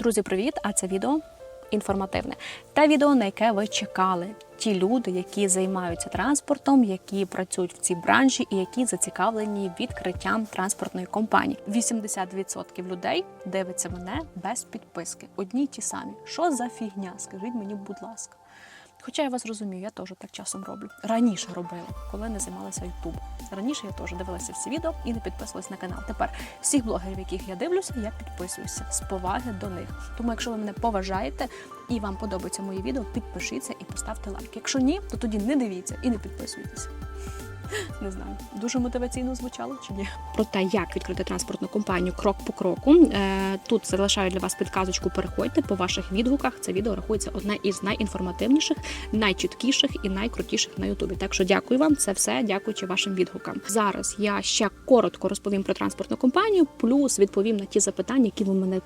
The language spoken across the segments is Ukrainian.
Друзі, привіт! А це відео інформативне. Те відео, на яке ви чекали. Ті люди, які займаються транспортом, які працюють в цій бранжі і які зацікавлені відкриттям транспортної компанії. 80% людей дивиться мене без підписки. Одні й ті самі. Що за фігня? Скажіть мені, будь ласка. Хоча я вас розумію, я теж так часом роблю. Раніше робила, коли не займалася Ютуб. Раніше я теж дивилася всі відео і не підписувалась на канал. Тепер всіх блогерів, яких я дивлюся, я підписуюся з поваги до них. Тому, якщо ви мене поважаєте і вам подобаються мої відео, підпишіться і поставте лайк. Якщо ні, то тоді не дивіться і не підписуйтесь. Не знаю, дуже мотиваційно звучало чи ні. Про те, як відкрити транспортну компанію крок по кроку. Е, Тут залишаю для вас підказочку. Переходьте по ваших відгуках. Це відео рахується одне із найінформативніших, найчіткіших і найкрутіших на Ютубі. Так що дякую вам. Це все дякуючи вашим відгукам. Зараз я ще коротко розповім про транспортну компанію, плюс відповім на ті запитання, які ви мене.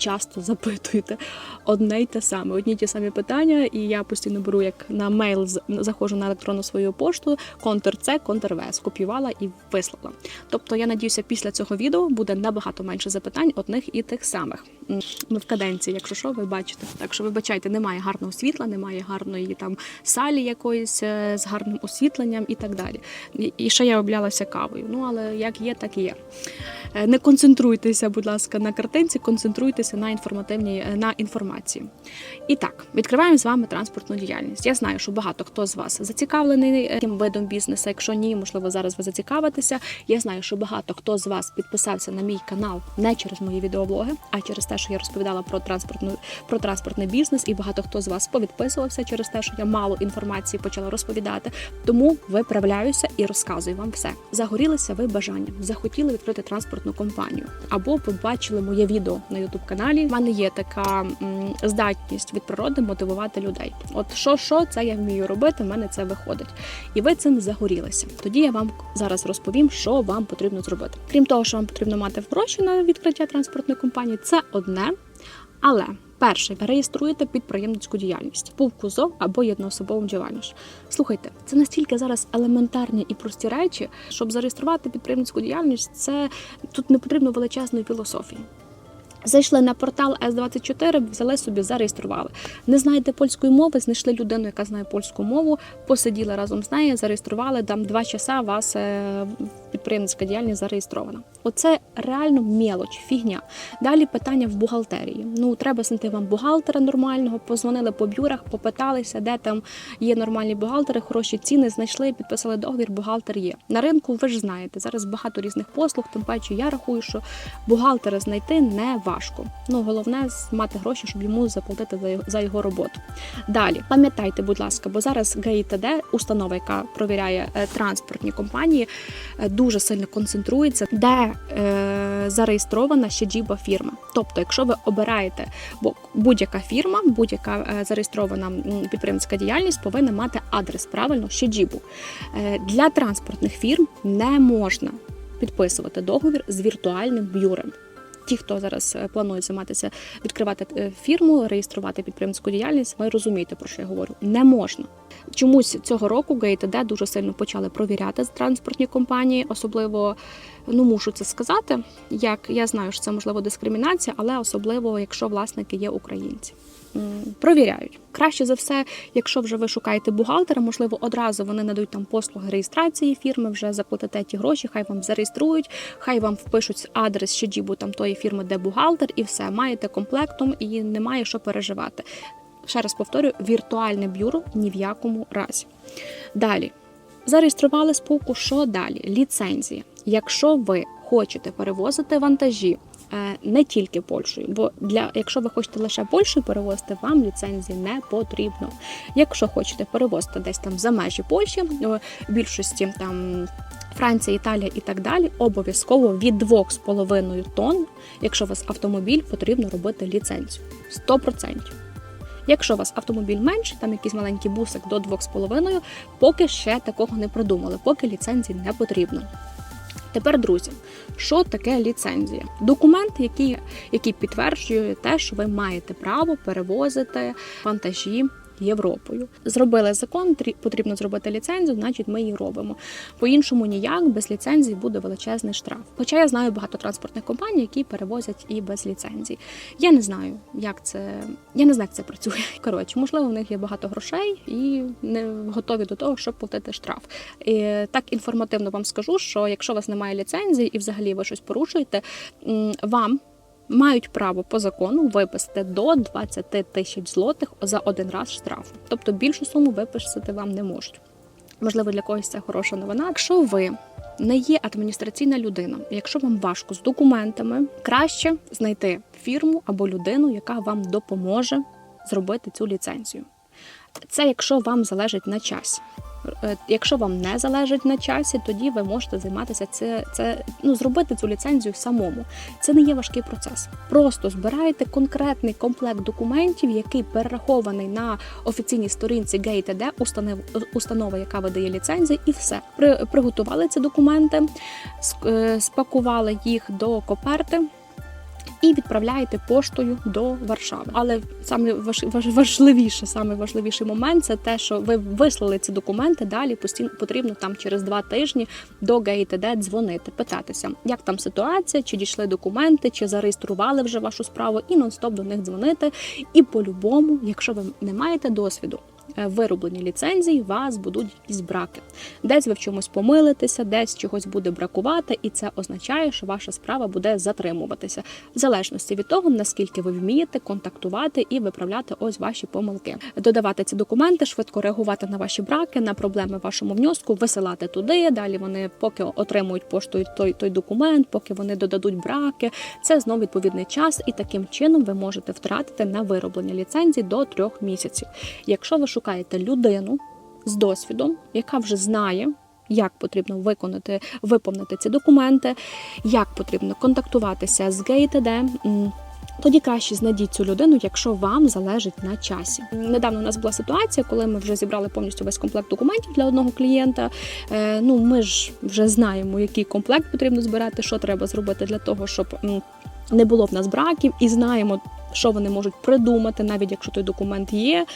Часто запитуєте одне й те саме, одні й ті самі питання, і я постійно беру як на мейл, заходжу на електронну свою пошту, контр-С, контр-В, скопіювала і вислала. Тобто, я надіюся, після цього відео буде набагато менше запитань одних і тих самих. Ми в каденції, якщо що, ви бачите. Так що вибачайте, немає гарного світла, немає гарної там салі якоїсь е, з гарним освітленням і так далі. І, ще я облялася кавою. Ну але як є, так і є. Е, Не концентруйтеся, будь ласка, на картинці, концентруйтеся на інформативній е, на інформації. І так, відкриваємо з вами транспортну діяльність. Я знаю, що багато хто з вас зацікавлений е, тим видом бізнесу. Якщо ні, можливо, зараз ви зацікавитеся. Я знаю, що багато хто з вас підписався на мій канал не через мої відеоблоги, а через те, що я розповідала про транспортну про транспортний бізнес, і багато хто з вас повідписувався через те, що я мало інформації почала розповідати. Тому виправляюся і розказую вам все. Загорілися ви бажанням, захотіли відкрити транспортну компанію, або побачили моє відео на youtube каналі. У мене є така здатність від природи мотивувати людей. От що, що це я вмію робити, в мене це виходить. І ви цим загорілися. Тоді я вам зараз розповім, що вам потрібно зробити. Крім того, що вам потрібно мати гроші на відкриття транспортної компанії, це одне. Але перше, реєструєте підприємницьку діяльність, пувку ЗОВ або єдноособову діяльність. Слухайте, це настільки зараз елементарні і прості речі, щоб зареєструвати підприємницьку діяльність, це тут не потрібно величезної філософії. Зайшли на портал С24, взяли собі, зареєстрували. Не знаєте польської мови, знайшли людину, яка знає польську мову, посиділи разом з нею, зареєстрували, там два часа вас е, підприємницька діяльність зареєстрована. Оце реально мелоч, фігня. Далі питання в бухгалтерії. Ну, треба знайти вам бухгалтера нормального, позвонили по бюрах, попиталися, де там є нормальні бухгалтери, хороші ціни, знайшли, підписали договір, бухгалтер є. На ринку ви ж знаєте, зараз багато різних послуг, тим паче я рахую, що бухгалтера знайти не важко. Ну, головне мати гроші, щоб йому заплатити за його, роботу. Далі, пам'ятайте, будь ласка, бо зараз ГІТД, установа, яка провіряє е, транспортні компанії, е, дуже сильно концентрується, де е, зареєстрована ще джіба фірма. Тобто, якщо ви обираєте, бо будь-яка фірма, будь-яка е, зареєстрована підприємницька діяльність повинна мати адрес правильно щеджібу. Е, Для транспортних фірм не можна підписувати договір з віртуальним бюрем. Ті, хто зараз планують займатися, відкривати е, фірму, реєструвати підприємницьку діяльність, ви розумієте, про що я говорю. Не можна. Чомусь цього року ГІТД дуже сильно почали провіряти транспортні компанії, особливо, ну мушу це сказати. Як я знаю, що це можливо дискримінація, але особливо, якщо власники є українці. Провіряють краще за все, якщо вже ви шукаєте бухгалтера, можливо, одразу вони надають там послуги реєстрації фірми, вже заплатите ті гроші, хай вам зареєструють, хай вам впишуть адрес щеджібу там тої фірми, де бухгалтер, і все маєте комплектом і немає що переживати. Ще раз повторюю, віртуальне бюро ні в якому разі. Далі. Зареєстрували спілку, що далі? Ліцензія. Якщо ви хочете перевозити вантажі не тільки Польщею, бо для якщо ви хочете лише Польщею перевозити, вам ліцензії не потрібно. Якщо хочете перевозити десь там за межі Польщі, е, в більшості там. Франція, Італія і так далі обов'язково від 2,5 тонн, якщо у вас автомобіль, потрібно робити ліцензію. 100%. Якщо у вас автомобіль менший, там якийсь маленький бусик до 2,5, поки ще такого не придумали, поки ліцензії не потрібно. Тепер, друзі, що таке ліцензія? Документ, який, який підтверджує те, що ви маєте право перевозити вантажі Європою. Зробили закон, трі- потрібно зробити ліцензію, значить ми її робимо. По-іншому ніяк, без ліцензії буде величезний штраф. Хоча я знаю багато транспортних компаній, які перевозять і без ліцензій. Я не знаю, як це. Я не знаю, як це працює. Коротше, можливо, в них є багато грошей і не готові до того, щоб платити штраф. І так інформативно вам скажу, що якщо у вас немає ліцензії і взагалі ви щось порушуєте, вам мають право по закону виписати до 20 тисяч злотих за один раз штрафу. Тобто більшу суму виписати вам не можуть. Можливо, для когось це хороша новина. Якщо ви не є адміністраційна людина, якщо вам важко з документами, краще знайти фірму або людину, яка вам допоможе зробити цю ліцензію. Це якщо вам залежить на часі. Е, Якщо вам не залежить на часі, тоді ви можете займатися це, це ну зробити цю ліцензію самому. Це не є важкий процес. Просто збираєте конкретний комплект документів, який перерахований на офіційній сторінці GateD, установ, установа, яка видає ліцензії, і все. При, приготували ці документи, е, спакували їх до коперти. І відправляєте поштою до Варшави. Але саме важ, важ, важливіше, саме важливіший момент це те, що ви вислали ці документи. Далі постійно потрібно там через два тижні до ГАІТД дзвонити, питатися, як там ситуація, чи дійшли документи, чи зареєстрували вже вашу справу, і нон-стоп до них дзвонити. І по-любому, якщо ви не маєте досвіду. Е, Вироблені ліцензії, у вас будуть якісь браки. Десь ви в чомусь помилитеся, десь чогось буде бракувати, і це означає, що ваша справа буде затримуватися в залежності від того, наскільки ви вмієте контактувати і виправляти ось ваші помилки, додавати ці документи, швидко реагувати на ваші браки, на проблеми в вашому внеску, висилати туди. Далі вони поки отримують поштою той той документ, поки вони додадуть браки. Це знов відповідний час, і таким чином ви можете втратити на вироблення ліцензії до трьох місяців. Якщо ви шукаєте людину з досвідом, яка вже знає. Як потрібно виконати, виповнити ці документи, як потрібно контактуватися з ГТД. Тоді краще знайдіть цю людину, якщо вам залежить на часі. Недавно у нас була ситуація, коли ми вже зібрали повністю весь комплект документів для одного клієнта. Е, ну ми ж вже знаємо, який комплект потрібно збирати, що треба зробити для того, щоб не було в нас браків, і знаємо. Що вони можуть придумати, навіть якщо той документ є,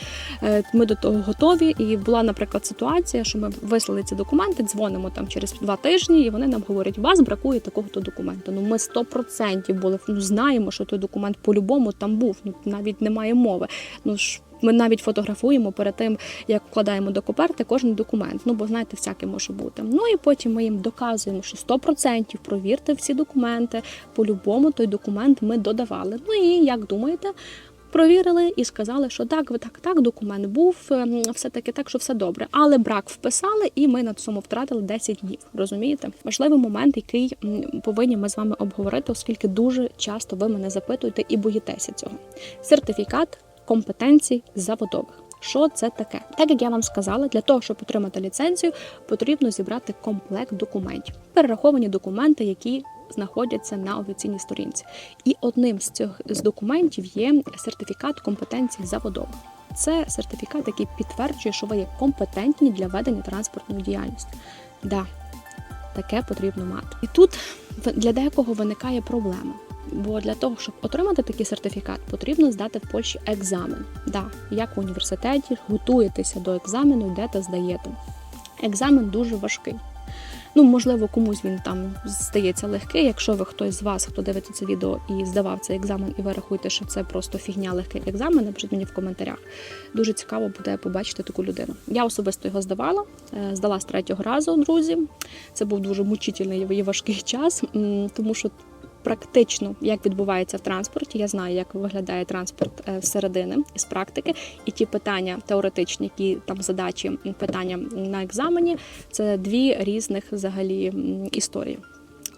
Е, ми до того готові. І була, наприклад, ситуація, що ми вислали ці документи, дзвонимо там через два тижні, і вони нам говорять, вас бракує такого-то документу. Ну ми 100% були ну, знаємо, що той документ по-любому там був. Ну навіть немає мови. Ну ж. Ми навіть фотографуємо перед тим, як вкладаємо до коперти кожен документ. Ну бо знаєте, всяке може бути. Ну і потім ми їм доказуємо, що 100% провірте всі документи. По-любому той документ ми додавали. Ну і як думаєте? Провірили і сказали, що так, так, так, документ був, ем, все таки так, що все добре. Але брак вписали, і ми на цьому втратили 10 днів. Розумієте? Важливий момент, який повинні ми з вами обговорити, оскільки дуже часто ви мене запитуєте і боїтеся цього. Сертифікат компетенцій заводових. Що це таке? Так як я вам сказала, для того, щоб отримати ліцензію, потрібно зібрати комплект документів, перераховані документи, які знаходяться на офіційній сторінці. І одним з цих з документів є сертифікат компетенцій заводових. Це сертифікат, який підтверджує, що ви є компетентні для ведення транспортної діяльності. Да, таке потрібно мати. І тут для декого виникає проблема. Бо для того, щоб отримати такий сертифікат, потрібно здати в Польщі екзамен. Да, як в університеті, готуєтеся до екзамену, йдете, здаєте. Екзамен дуже важкий. Ну, можливо, комусь він там здається легкий. Якщо ви хтось з вас, хто дивиться це відео і здавав цей екзамен, і ви рахуєте, що це просто фігня легкий екзамен, напишіть мені в коментарях. Дуже цікаво буде побачити таку людину. Я особисто його здавала, е, здала з третього разу, друзі. Це був дуже мучительний і важкий час, тому що практично як відбувається в транспорті. Я знаю, як виглядає транспорт середини із практики, і ті питання теоретичні, які там задачі питання на екзамені, це дві різних взагалі історії.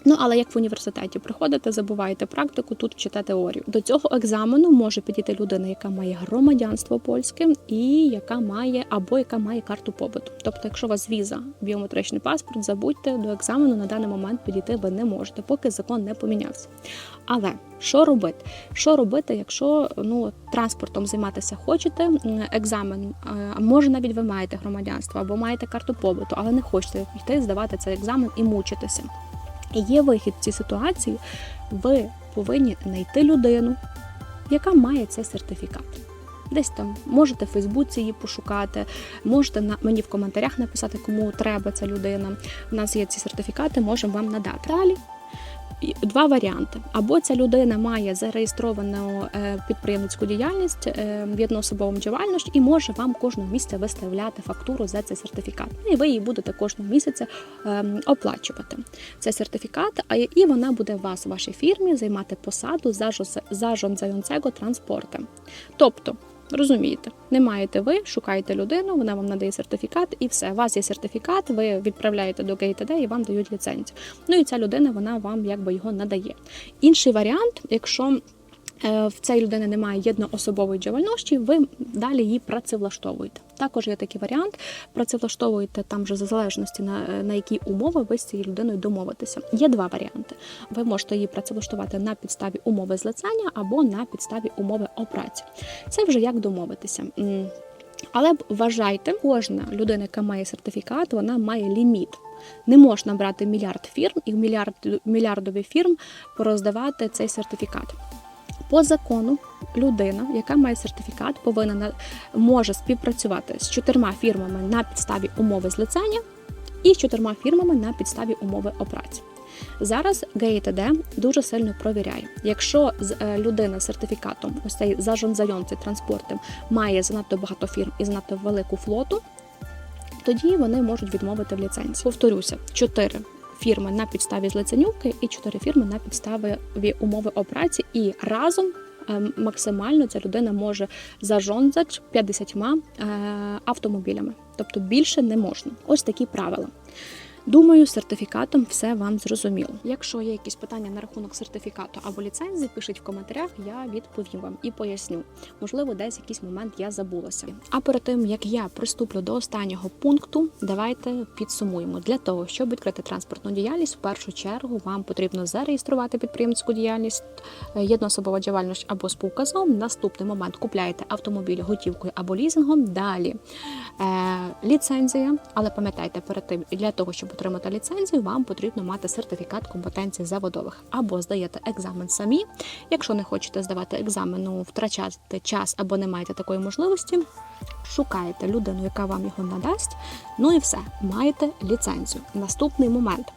Ну, але як в університеті приходите, забуваєте практику, тут вчите теорію. До цього екзамену може підійти людина, яка має громадянство польське і яка має або яка має карту побуту. Тобто, якщо у вас віза, біометричний паспорт, забудьте до екзамену на даний момент підійти ви не можете, поки закон не помінявся. Але що робити? Що робити, якщо ну транспортом займатися хочете? Екзамен, а може навіть ви маєте громадянство або маєте карту побуту, але не хочете йти здавати цей екзамен і мучитися. Є вихід в цій ситуації. Ви повинні знайти людину, яка має цей сертифікат. Десь там можете в Фейсбуці її пошукати, можете на мені в коментарях написати, кому треба ця людина. У нас є ці сертифікати, можемо вам надати. Далі два варіанти: або ця людина має зареєстровану е, підприємницьку діяльність, е, єдноособову діяльність і може вам кожного місяця виставляти фактуру за цей сертифікат. Ну, І ви її будете кожного місяця е, оплачувати. Цей сертифікат, а і вона буде у вас в вашій фірмі займати посаду за жонзайонцего транспортом. Тобто. Розумієте, не маєте ви, шукаєте людину, вона вам надає сертифікат, і все. У вас є сертифікат, ви відправляєте до ГТД і вам дають ліцензію. Ну і ця людина вона вам якби його надає. Інший варіант, якщо в цій людини немає єдноособової діяльності, ви далі її працевлаштовуєте. Також є такий варіант, працевлаштовуєте там вже в залежності на, на які умови ви з цією людиною домовитеся. Є два варіанти. Ви можете її працевлаштувати на підставі умови злицення або на підставі умови о праці. Це вже як домовитися. Але вважайте, кожна людина, яка має сертифікат, вона має ліміт. Не можна брати мільярд фірм і в мільярд, мільярдові фірм пороздавати цей сертифікат. По закону людина, яка має сертифікат, повинна може співпрацювати з чотирма фірмами на підставі умови злицення і з чотирма фірмами на підставі умови о праці. Зараз ГІТД дуже сильно провіряє. Якщо е, людина з сертифікатом, ось цей зажонзайон, цей транспортом, має занадто багато фірм і занадто велику флоту, тоді вони можуть відмовити в ліцензії. Повторюся, чотири фірми на підставі злиценюки і чотири фірми на підставі умови о праці, і разом. е, Максимально ця людина може зажонзати 50 е, автомобілями, тобто більше не можна. Ось такі правила. Думаю, сертифікатом все вам зрозуміло. Якщо є якісь питання на рахунок сертифікату або ліцензії, пишіть в коментарях, я відповім вам і поясню. Можливо, десь якийсь момент я забулася. А перед тим як я приступлю до останнього пункту, давайте підсумуємо. Для того, щоб відкрити транспортну діяльність, в першу чергу вам потрібно зареєструвати підприємницьку діяльність, е, єдноособова діяльність або з. Наступний момент купляєте автомобіль готівкою або лізингом. Далі е, ліцензія, але пам'ятайте, перед тим для того, щоб отримати ліцензію, вам потрібно мати сертифікат компетенцій заводових або здаєте екзамен самі. Якщо не хочете здавати екзамен, ну, втрачати час або не маєте такої можливості, шукаєте людину, яка вам його надасть. Ну і все, маєте ліцензію. Наступний момент.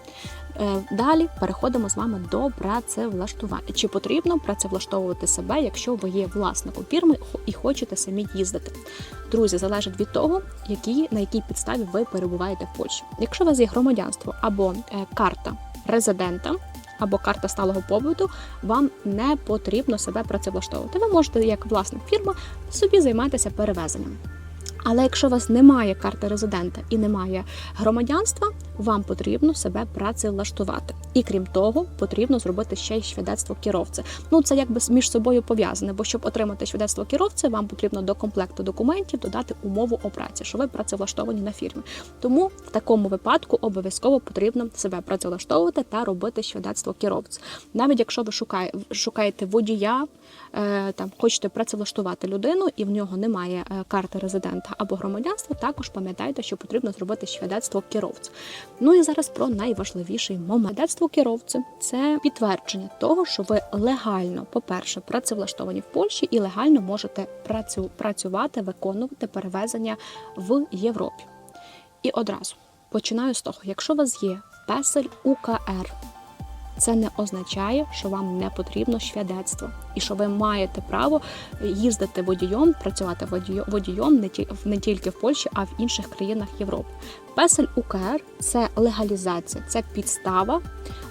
Е, Далі переходимо з вами до працевлаштування. Чи потрібно працевлаштовувати себе, якщо ви є власником фірми і хочете самі їздити? Друзі, залежить від того, які, на якій підставі ви перебуваєте в Польщі. Якщо у вас є громадянство або е, карта резидента. Або карта сталого побуту, вам не потрібно себе працевлаштовувати. Ви можете, як власник фірми, собі займатися перевезенням. Але якщо у вас немає карти резидента і немає громадянства, вам потрібно себе працевлаштувати. І крім того, потрібно зробити ще й свідоцтво керовця. Ну це якби між собою пов'язане, бо щоб отримати свідоцтво керовця, вам потрібно до комплекту документів додати умову о праці, що ви працевлаштовані на фірмі. Тому в такому випадку обов'язково потрібно себе працевлаштовувати та робити свідоцтво керовця. Навіть якщо ви шукає, шукаєте водія, е, там хочете працевлаштувати людину, і в нього немає е, карти резидента або громадянства, також пам'ятайте, що потрібно зробити свідоцтво керовця. Ну і зараз про найважливіший момент. Свідоцтво керовця це підтвердження того, що ви легально, по-перше, працевлаштовані в Польщі і легально можете працю, працювати, виконувати перевезення в Європі. І одразу починаю з того, якщо у вас є песель УКР, це не означає, що вам не потрібно свідоцтво і що ви маєте право їздити водієм, працювати водієм, не тільки в Польщі, а в інших країнах Європи. Песель УКР це легалізація, це підстава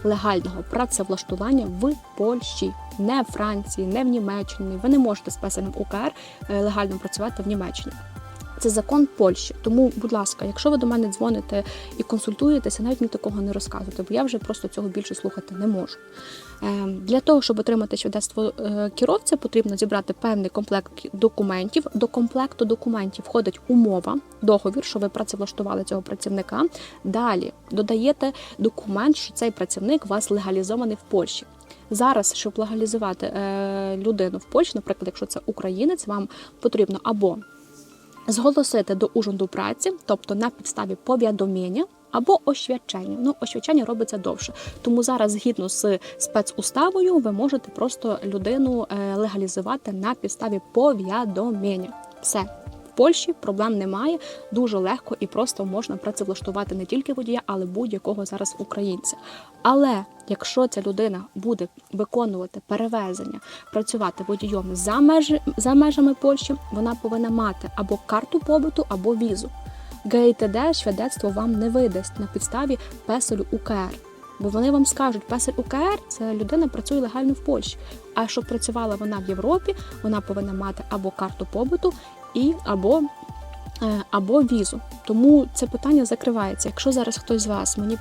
легального працевлаштування в Польщі, не в Франції, не в Німеччині. Ви не можете з песелем УКР е, легально працювати в Німеччині. Це закон Польщі. Тому, будь ласка, якщо ви до мене дзвоните і консультуєтеся, навіть мені такого не розказуйте, бо я вже просто цього більше слухати не можу. Е, Для того, щоб отримати свідоцтво е, керовця, потрібно зібрати певний комплект документів. До комплекту документів входить умова, договір, що ви працевлаштували цього працівника. Далі додаєте документ, що цей працівник у вас легалізований в Польщі. Зараз, щоб легалізувати е, людину в Польщі, наприклад, якщо це українець, вам потрібно або зголосити до ужонду праці, тобто на підставі повідомлення, або освячення. Ну, освячення робиться довше. Тому зараз, згідно з спецуставою, ви можете просто людину е, легалізувати на підставі повідомлення. Все. Польщі проблем немає, дуже легко і просто можна працевлаштувати не тільки водія, але будь-якого зараз українця. Але якщо ця людина буде виконувати перевезення, працювати водієм за межі за межами Польщі, вона повинна мати або карту побуту, або візу. ГІТД свідоцтво вам не видасть на підставі песелю УКР. Бо вони вам скажуть, песель УКР це людина працює легально в Польщі. А щоб працювала вона в Європі, вона повинна мати або карту побуту, і або, е, або візу. Тому це питання закривається. Якщо зараз хтось з вас мені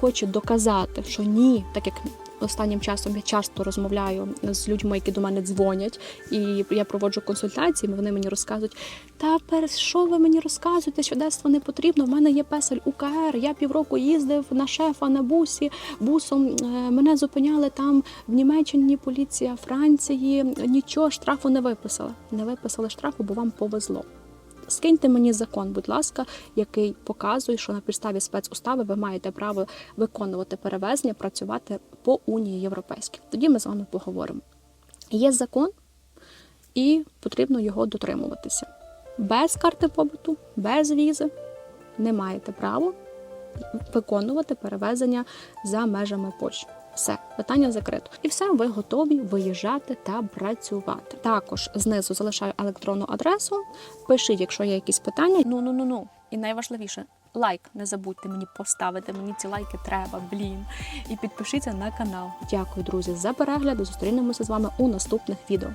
хоче доказати, що ні, так як останнім часом я часто розмовляю з людьми, які до мене дзвонять, і я проводжу консультації, вони мені розказують, та перш що ви мені розказуєте, свідоцтво не потрібно. В мене є песель УКР. Я півроку їздив на шефа на бусі. Бусом е, мене зупиняли там в Німеччині, поліція Франції. Нічого штрафу не виписали. Не виписали штрафу, бо вам повезло. Скиньте мені закон, будь ласка, який показує, що на підставі спецустави ви маєте право виконувати перевезення, працювати по Унії Європейській. Тоді ми з вами поговоримо. Є закон, і потрібно його дотримуватися. Без карти побуту, без візи не маєте права виконувати перевезення за межами Польщі. Все, питання закрито. І все, ви готові виїжджати та працювати. Також знизу залишаю електронну адресу. Пишіть, якщо є якісь питання. Ну ну ну ну. І найважливіше, лайк не забудьте мені поставити. Мені ці лайки треба, блін. І підпишіться на канал. Дякую, друзі, за перегляд. Зустрінемося з вами у наступних відео.